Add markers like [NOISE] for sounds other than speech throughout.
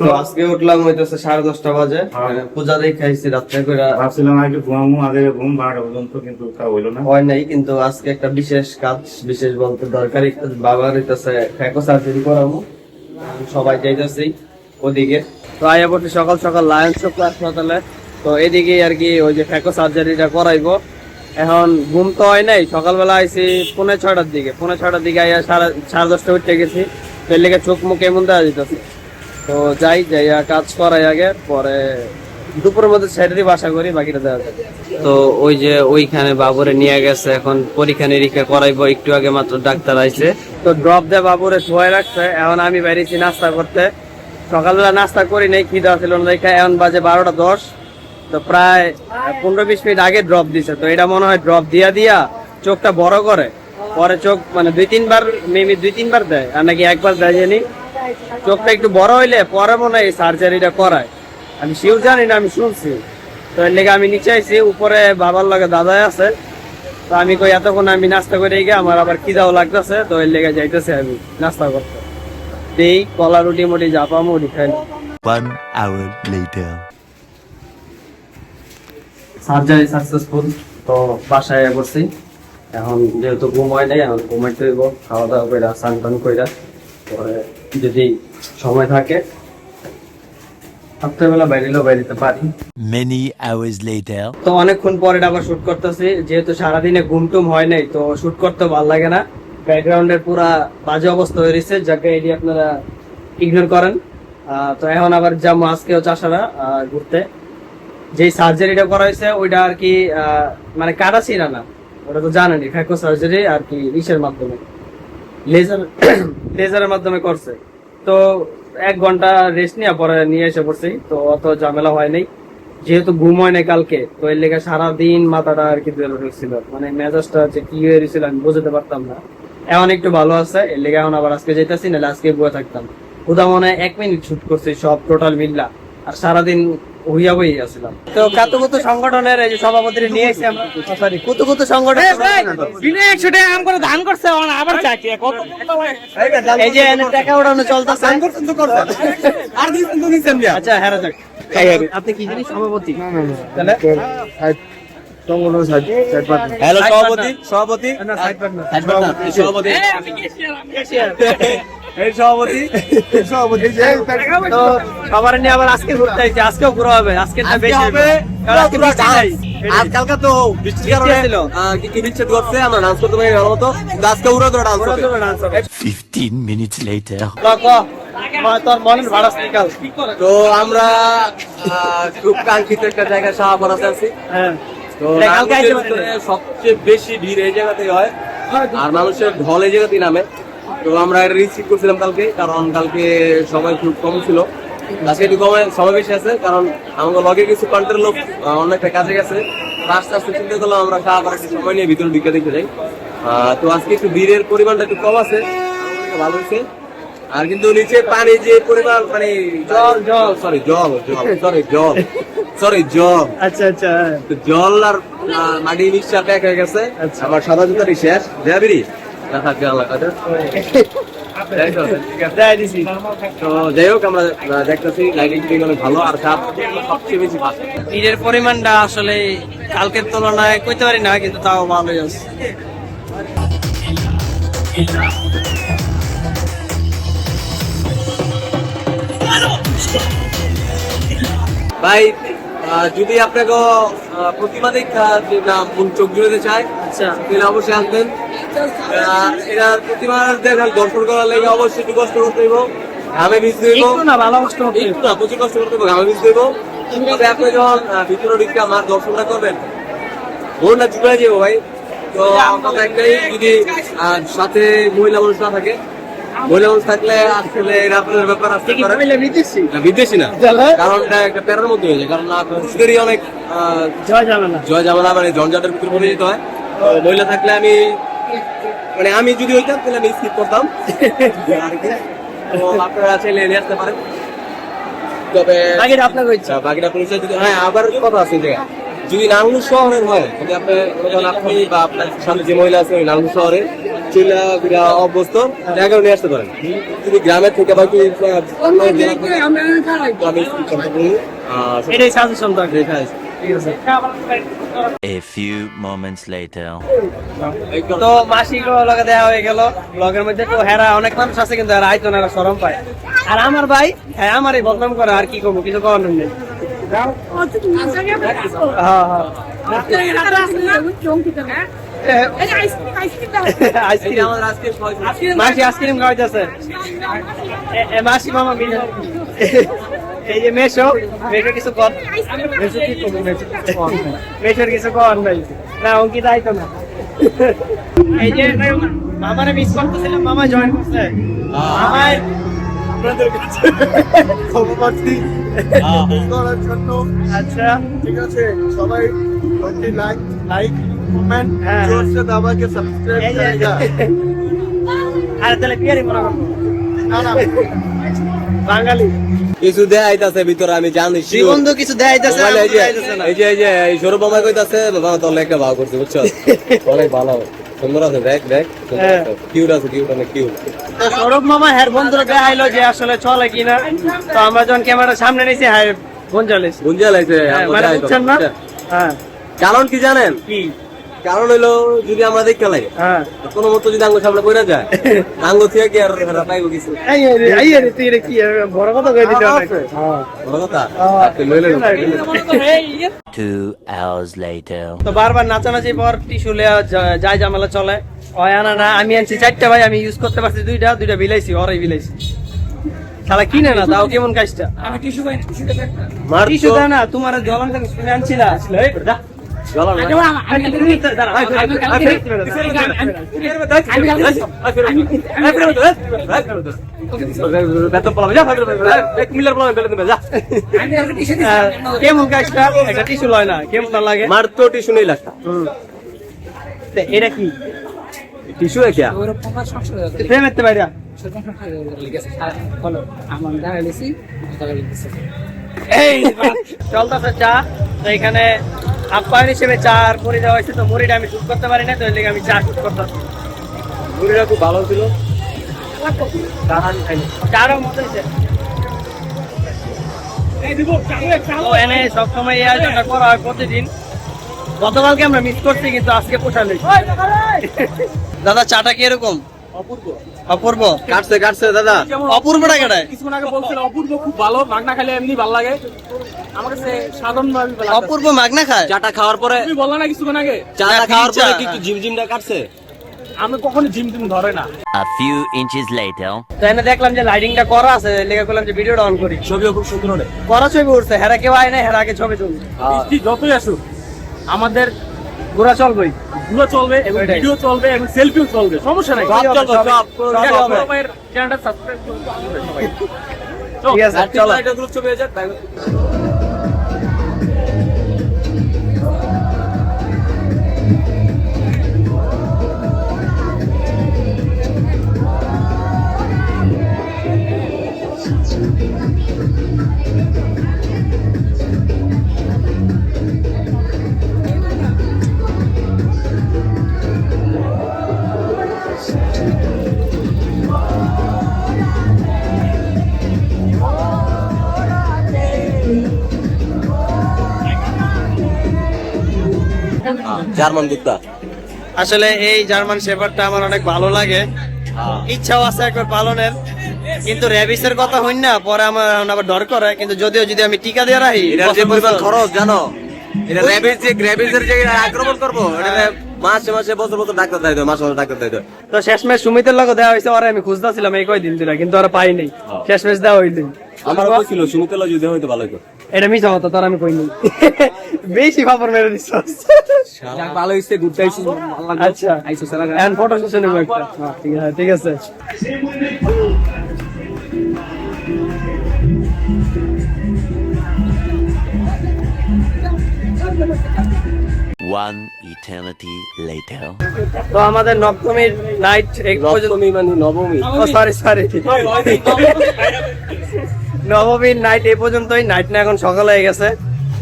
তো আজকে উঠলাম হইতেছে সাড়ে দশটা বাজে। পূজা দেখে আইসি রাত্রে করে ভাবছিলাম একটু ঘুমামু আগে ঘুম বারোটা পর্যন্ত কিন্তু তা হইল না। হয় নাই কিন্তু আজকে একটা বিশেষ কাজ বিশেষ বলতে দরকারি। বাবার হইতেছে ফ্যাকো সার্জারি করাবো সবাই যাইতেছি ওদিকে। তো আয়া সকাল সকাল লায়ন চক্র হাসপাতালে তো এদিকে আর কি ওই যে ফ্যাকো সার্জারিটা করাইবো। এখন ঘুম তো হয় নাই সকালবেলা আইসি পৌনে ছয়টার দিকে পৌনে ছয়টার দিকে আইয়া সাড়ে সাড়ে দশটা উঠে গেছি। এর লেগে চোখ মুখ এমন দেওয়া যেতেছে তো যাই যাইয়া কাজ করাই আগে পরে দুপুরের মধ্যে ছেড়ে বাসা করি বাকিটা দেওয়া যাবে। তো ওই যে ওইখানে বাবুরে নিয়ে গেছে এখন পরীক্ষা নিরীক্ষা করাইবো একটু আগে মাত্র ডাক্তার আইছে। তো ড্রপ দিয়ে বাবুরে শোয়াই রাখছে এখন আমি বেরিয়েছি নাস্তা করতে। সকালবেলা নাস্তা করি নাই কি দেওয়া ছিল না এখন বাজে বারোটা দশ। তো প্রায় পনেরো বিশ মিনিট আগে ড্রপ দিছে। তো এটা মনে হয় ড্রপ দিয়া দিয়া চোখটা বড় করে। পরে চোখ মানে দুই তিনবার মেবি দুই তিনবার দেয়, আর নাকি একবার দেয় জানি। চোখটা একটু বড় হইলে পরে মনে হয় এই সার্জারিটা করায়। আমি শিওর জানি না, আমি শুনছি। তো এর লেগে আমি নিচে আইছি, উপরে বাবার লগে দাদাই আছে। তো আমি কই এতক্ষণ আমি নাস্তা করে গিয়ে আমার আবার খিদাও লাগতেছে, তো এর লেগে যাইতেছে আমি নাস্তা করতে। এই কলা রুটি মুটি জাপা মুটি খাই One hour later. Surgery successful তো বাসায় করছি এখন যেহেতু ঘুম হয় নাই এখন ঘুমাইতে হইব খাওয়া দাওয়া কইরা স্নান টান কইরা। পরে যদি সময় থাকে রাত্রেবেলা বাইরেও বাইরেতে পারি। Many hours later. তো অনেকক্ষণ পরে আবার শুট করতেছি। যেহেতু সারাদিনে ঘুম টুম হয় নাই তো শুট করতে ভালো লাগে না। ব্যাকগ্রাউন্ডের পুরা বাজে অবস্থা হয়ে রয়েছে যাকে এটি আপনারা ইগনোর করেন। তো এখন আবার যাব আজকেও চাষারা ঘুরতে। যেই সার্জারিটা করা হয়েছে, ওইটা আর কি মানে কাটা ছিল না। ওটা তো জানেনি ফ্যাকো সার্জারি আর কি ইসের মাধ্যমে। লেজার, লেজারের মাধ্যমে করছে। তো এক ঘণ্টা রেস্ট নিয়ে পরে নিয়ে এসে পড়ছি। তো অত ঝামেলা হয় নাই। যেহেতু ঘুম হয় নাই কালকে, তো এর লেগে সারাদিন মাথাটা আর কি ধরে মানে মেজাজটা যে কি হয়ে রয়েছিল আমি বুঝতে পারতাম না। এখন একটু ভালো আছে, এর লেগে এখন আবার আজকে যেতেছি নাহলে আজকে বয়ে থাকতাম। উদা মনে এক মিনিট শুট করছি সব টোটাল মিল্লা। আর সারাদিন হইয়া বই আসছিলাম তো কাতু কুতু সংগঠনের এই সভাপতি নিয়ে এসেছি সরি কুতু কুতু সংগঠন দিনে একশো টাকা আম করে ধান করছে আবার চাকরি কত? এই যে এনে টাকা উড়ানো চলতেছে। আর দিন তো দিচ্ছেন আচ্ছা হ্যাঁ যাক আপনি কি। জিনিস সভাপতি? তাহলে? হ্যালো সভাপতি সভাপতি? সভাপতি এই সভাপতি তো সবার নিয়ে আবার আজকে ঘুরতে আইছি আজকেও ঘুরা হবে আজকে বেশি হবে আজকালকা তো বৃষ্টির কারণে কি কি বিচ্ছেদ করছে আমরা ডান্স করতে পারি ভালো মতো। আজকে উড়ো ধরে ডান্স করবে Fifteen minutes later. তোর মনের ভাড়া নিকাল তো আমরা আহ, খুব কাঙ্ক্ষিত একটা আছি। হ্যাঁ। তো সবচেয়ে বেশি ভিড় এই জায়গাতেই হয়। আর মানুষের ঢল এই জায়গাতেই নামে। তো আমরা এটা রিসিভ করছিলাম কালকে কারণ কালকে সময় খুব কম ছিল। আজকে একটু কমে সময় বেশি আছে কারণ আমাদের লগে কিছু কন্ট্রোল লোক একটা কাজে গেছে। আস্তে আস্তে চিন্তা করলাম আমরা শাহবার একটু সময় নিয়ে ভিতরে ঢুকে দেখতে যাই। তো আজকে একটু ভিড়ের পরিমাণটা একটু কম আছে ভালো হয়েছে। আর কিন্তু নিচে পানি যে পরিমাণ মানে জল জল সরি জল জল সরি জল সরি জল। আচ্ছা আচ্ছা। তো জল আর মাটি মিক্সচার প্যাক হয়ে গেছে। আচ্ছা। আমার সাদা জুতারই শেষ। দেয়াবিরি চাপ [LAUGHS] সবচেয়ে বেশি ঈদের পরিমাণটা আসলে কালকের তুলনায় কইতে পারি না কিন্তু তাও ভালোই আছে। ভাই যদি আপনাকে প্রতিমা দেখা নাম চোখ জুড়ে চায় আচ্ছা। তাহলে অবশ্যই আসবেন। এরা প্রতিমা দেখার দর্শন করার লেগে অবশ্যই একটু কষ্ট করতে হইব। একটু না ভালো কষ্ট একটু না প্রচুর কষ্ট করতে হবে আমি মিস হইব। তবে আপনি যখন ভিতরে ঢুকে আমার দর্শনটা করবেন মনটা জুড়ে যাব ভাই। তো কথা একটাই যদি সাথে মহিলা মানুষ না থাকে মহিলা মানুষ থাকলে আসলে এরা আপনার ব্যাপার আসতে পারে। মিলে না, বিদেশি না। এটা একটা প্যারার মধ্যে হয়ে যায় কারণ আপনার অনেক জয় যাবে না জয় জামালা মানে ঝঞ্ঝাটের ভিতরে পড়ে যেতে হয়। তো মহিলা থাকলে আমি মানে আমি যদি হইতাম তাহলে আমি স্কিপ করতাম। আর [LAUGHS] কি। তো আপনারা চাইলে নিয়ে আসতে পারেন। তবে বাকিটা আপনাকে ইচ্ছা। আচ্ছা বাকিটা পরিচয় যদি হ্যাঁ আবার কথা আছে জায়গায় যদি নাঙ্গল শহরের হয় যদি আপনি আপনি বা আপনার সামনে যে মহিলা আছে ওই নাঙ্গল শহরে চুলা অভ্যস্ত নিয়ে আসতে পারেন। যদি গ্রামের থেকে বা কি আমি এটাই suggestion. A few moments later. তো মাসিক লগে দেওয়া হয়ে গেল। ব্লগের মধ্যে তো হেরা অনেক মানুষ আছে কিন্তু এরা আইতো না সরম পায়। আর আমার ভাই হ্যাঁ আমারই বদনাম করে আর কি করব কিছু করার নেই। হ্যাঁ হ্যাঁ। মাসি আইসক্রিম খাওয়াইতেছে। মাসি মামা এই যে মেশো কিছু কর। মেশো কি করব কিছু কর নাই। মেশোর কিছু কর নাই। না অঙ্কিত আইতো না। এই যে মামারে মিস করতেছিলাম মামা জয়েন করছে। মামায় আপনাদের কাছে ক্ষমাপ্রার্থী করার জন্য। আচ্ছা। ঠিক আছে সবাই লাইক লাইক কমেন্ট জোরসে দাবাকে সাবস্ক্রাইব করেগা আরে তাহলে বিয়ারি মনে করব না না। বাঙালি। কিছু দেখাইতাছে ভিতরে আমি জানি তো কিছু দেখাইতেছে এই যে এই যে এই সৌরভ মামা কইতাছে বাবা তোর একটা ভাও করছে বুঝছ? [LAUGHS] অনেক ভালো। সুন্দর আছে দেখ দেখ। হ্যাঁ। কিউট আছে কিউট অনেক কিউট তো সৌরভ মামা হ্যার বন্ধুরা দেখাইলো যে আসলে চলে কিনা। তো আমরা যখন ক্যামেরার সামনে নিয়েছি হ্যাঁ গঞ্জালিস বুঝা লাগছে হ্যাঁ, মানে বুঝছেন না? হ্যাঁ। কারণ কি জানেন? কি? কারণ হইল যদি আমরা দেখতে লাগে হ্যাঁ। কোনো মতো যদি আঙ্গুল সামনে পড়ে যায় [LAUGHS] আঙ্গুল থেকে কি আর হেরা পাইবো কিছু? এই রে এই রে তুই কি বড় কথা কই দিতে অনেক বড় কথা? হ্যাঁ। Two hours later. তো বারবার নাচানাচি পর টিস্যু যাই ঝামেলা চলে। ওই আনা না আমি আনছি। চারটা ভাই আমি ইউজ করতে পারছি দুইটা দুইটা বিলাইছি ওরাই বিলাইছি। শালা কিনে না তাও কেমন কাজটা? মার টিস্যু না তোমার জলান থেকে শুনে আনছি না। আসলে একটা টিস্যু লয় না কেমন না লাগে মার তো টিস্যু নেই লাগতা এটা কি টিস্যু এ কিয়া প্রেমের বাইরা চলতেছে চা তো এখানে আপ্যায়ন হিসেবে চা আর মুড়ি দেওয়া হয়েছে তো মুড়িটা আমি শুট করতে পারি না তো এর আমি চা শুট করতেছি মুড়িটা খুব ভালো ছিল। চারও মতো হয়েছে। সবসময় এই আয়োজনটা করা হয় প্রতিদিন। গতকালকে আমরা মিস করছি কিন্তু আজকে দাদা চাটা কি এরকম? অপূর্ব। কাটছে কাটছে দাদা। অপূর্বটা কেটায় কিছুক্ষণ আগে বলছিল অপূর্ব খুব ভালো মাগনা খাইলে এমনি ভালো লাগে। আমার কাছে সাধারণ ভাবে ভালো লাগছে। অপূর্ব মাগনা খায়? চাটা খাওয়ার পরে তুমি বললা না কিছুক্ষণ আগে। চাটা খাওয়ার পরে কি হ্যাঁ। একটু জিম জিমটা কাটছে? আমি কখনো জিম টিম ধরে না। A few inches later. তো এনে দেখলাম যে লাইটিংটা করা আছে লেগে করলাম যে ভিডিওটা অন করি। ছবিও খুব সুন্দর করা ছবি উঠছে হেরা কেউ আয় না হেরা আগে ছবি যতই আসুক আমাদের ঘোরা চলবে ঘোরা চলবে এবং। ভিডিও চলবে এবং সেলফিও চলবে সমস্যা নাই। সব চলবে, সব- চ্যানেলটা সাবস্ক্রাইব করুন [LAUGHS] ঠিক আছে চলো। গ্রুপ চলে যাক জার্মান কুত্তা আসলে এই জার্মান শেফারটা আমার অনেক ভালো লাগে। ইচ্ছাও আছে একবার পালনের কিন্তু র্যাবিসের কথা হইন না পরে আমার আবার ডর করে কিন্তু যদিও যদি আমি টিকা দিয়ে রাখি খরচ জানো? এটা র্যাবিস যে র্যাবিসের যে আক্রমণ করব এটা মাসে মাসে বছর বছর ডাক্তার দেয় মাসে মাসে ডাক্তার দেয়। তো শেষমেশ সুমিতের লগে দেওয়া হয়েছে ওরা আমি খুঁজতেছিলাম এই কয়দিন দিলা কিন্তু ওরা পাই নাই শেষমেশ দেওয়া হইলে। আমার কইছিল সুমিতেলা যদি হয়তো ভালো হতো এটা মিশা কথা তোর আমি কই নাই বেশি খবর মেরে দিচ্ছ যাক ভালো হইছে ঘুরতে আইছিস আচ্ছা। আইছো সারা এখন ফটো সেশন নেব একটা হ্যাঁ, ঠিক আছে ঠিক আছে। One eternity later. তো আমাদের নবমীর নাইট এক পর্যন্ত নবমী মানে নবমী। ও সরি সরি নবমীর নাইট এই পর্যন্তই। নাইট না এখন সকাল হয়ে গেছে।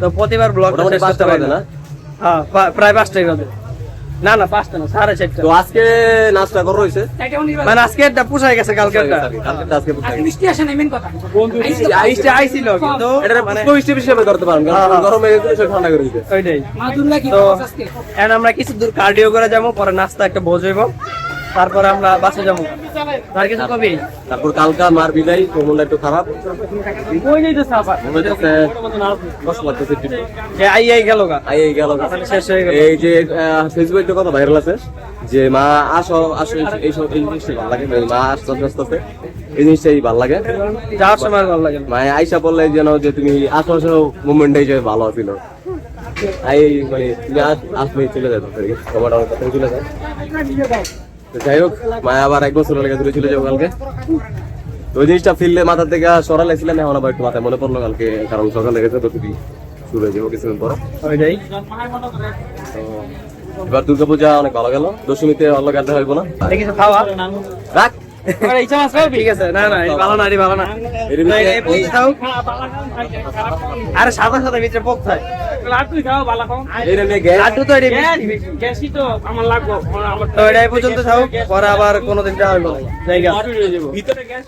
তো প্রতিবার শেষ করতে পাঁচটা পারি না। হ্যাঁ প্রায় পাঁচটাই বাজে। না না পাঁচটা না সাড়ে চারটা। তো আজকে করা হয়েছে? মানে আজকে একটা পুষাই গেছে কালকেরটা আজকে বৃষ্টি আসে না মেন কথা। আইসটা আইছিল কিন্তু এটা মানে পুষ্প হিসেবে করতে পারেন হ্যাঁ। গরমে সব ঠান্ডা করে দিতে। ওইটাই। মা দুর্গা কি তো আজকে? এখন আমরা কিছু দূর কার্ডিও করে যাব পরে নাস্তা একটা ভোজ হইব। তারপরে আমরা বাসে যাব। আর কিছু কবি? তারপর কালকা মার বিদায় তো মনটা একটু খারাপ। যাইতেছে আবার? কষ্ট লাগতেছে। যে আই আই গেল গা। আই এই গেল শেষ হয়ে গেল। এই যে ফেসবুকে একটা কথা ভাইরাল আছে যে মা আসো আসো এই- সব এই জিনিসটাই ভালো লাগে। মা আসতে আসতে আসতে এই জিনিসটাই ভালো লাগে। যাওয়ার সময় ভালো লাগে। মানে আইসা বললে যেন যে তুমি আসো আসো মুভমেন্টটাই যে ভালো ছিল আই মানে তুমি আস- আসলেই চলে যায় তোমার কথা চলে যায় যাই হোক মায়া আবার এক বছর লেগে দূরে চলে যাব কালকে। ওই জিনিসটা ফিরলে মাথা থেকে সরা লাগছিলাম এখন আবার একটু মাথায় মনে পড়ল কালকে কারণ সকাল লেগেছে তো তুমি শুরু হয়ে যাব কিছুদিন পর। ওইটাই এবার দুর্গা পূজা অনেক ভালো গেল। দশমীতে অন্য গাড়তে হইব না? রাখ। আরে সাদা সাদা ভিতরে পোক থাকে লাড্ডু খাও ভালো খাও। এটা নিয়ে গ্যাস লাড্ডু তো এটি গ্যাস গ্যাসই তো আমার লাগবো। আমার তো এটাই পর্যন্ত খাও পরে আবার কোনোদিন যাওয়া। জায়গা ভিতরে গ্যাস